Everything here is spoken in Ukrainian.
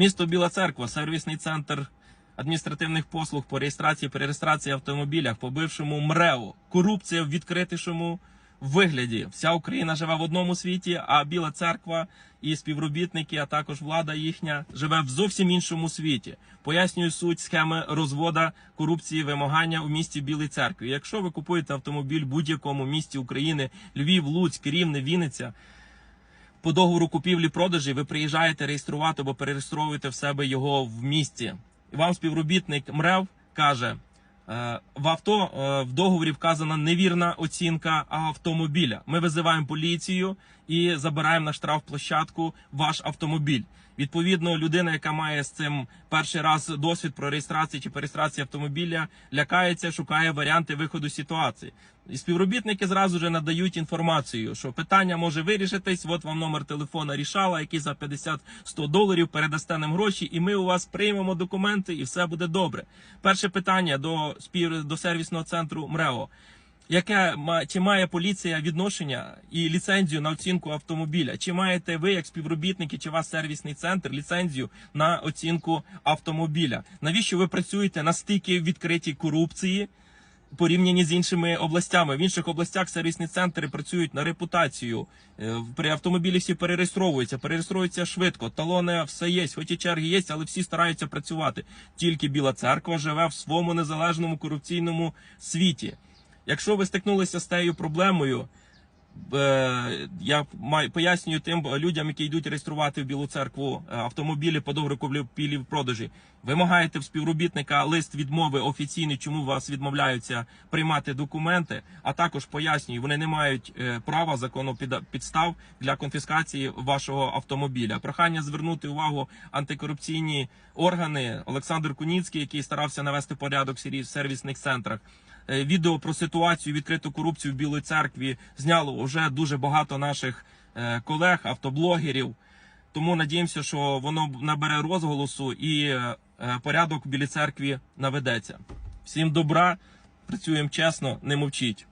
Місто Біла Церква, сервісний центр адміністративних послуг по реєстрації перереєстрації автомобілях, по бившому МРЕО. Корупція в відкритішому вигляді. Вся Україна живе в одному світі, а Біла Церква і співробітники, а також влада їхня живе в зовсім іншому світі. Пояснюю суть схеми розвода корупції вимагання у місті Білій Церкві. Якщо ви купуєте автомобіль в будь-якому місті України, Львів, Луцьк, Рівне, Вінниця. По договору купівлі-продажі ви приїжджаєте реєструвати або перереєстровуєте в себе його в місті. І вам співробітник МРЕВ каже: е, в авто е, в договорі вказана невірна оцінка автомобіля. Ми визиваємо поліцію і забираємо на штрафплощадку ваш автомобіль. Відповідно, людина, яка має з цим перший раз досвід про реєстрацію чи перереєстрацію автомобіля, лякається, шукає варіанти виходу з ситуації. І співробітники зразу ж надають інформацію, що питання може вирішитись. От вам номер телефона рішала, який за 50-100 доларів передасте нам гроші, і ми у вас приймемо документи, і все буде добре. Перше питання до спів до сервісного центру МРЕО. Яке чи має поліція відношення і ліцензію на оцінку автомобіля? Чи маєте ви, як співробітники, чи вас сервісний центр, ліцензію на оцінку автомобіля? Навіщо ви працюєте на стільки відкритій корупції? Порівняні з іншими областями. В інших областях сервісні центри працюють на репутацію. Е, При автомобілі всі перереєстровуються, перереєстровуються швидко. Талони все є, хоч і черги є, але всі стараються працювати. Тільки Біла церква живе в своєму незалежному корупційному світі. Якщо ви стикнулися з тією проблемою, я маю пояснюю тим людям, які йдуть реєструвати в Білу церкву е, автомобілі по договору купівлі в продажі. Вимагаєте в співробітника лист відмови офіційний, чому вас відмовляються приймати документи. А також пояснюю, вони не мають е, права закону підстав для конфіскації вашого автомобіля. Прохання звернути увагу антикорупційні органи. Олександр Куніцький, який старався навести порядок в сервісних центрах. Е, Відео про ситуацію відкриту корупцію в Білій церкві зняло вже дуже багато наших е, колег, автоблогерів. Тому надіємося, що воно набере розголосу і е, порядок в Білій церкві наведеться. Всім добра, працюємо чесно, не мовчіть.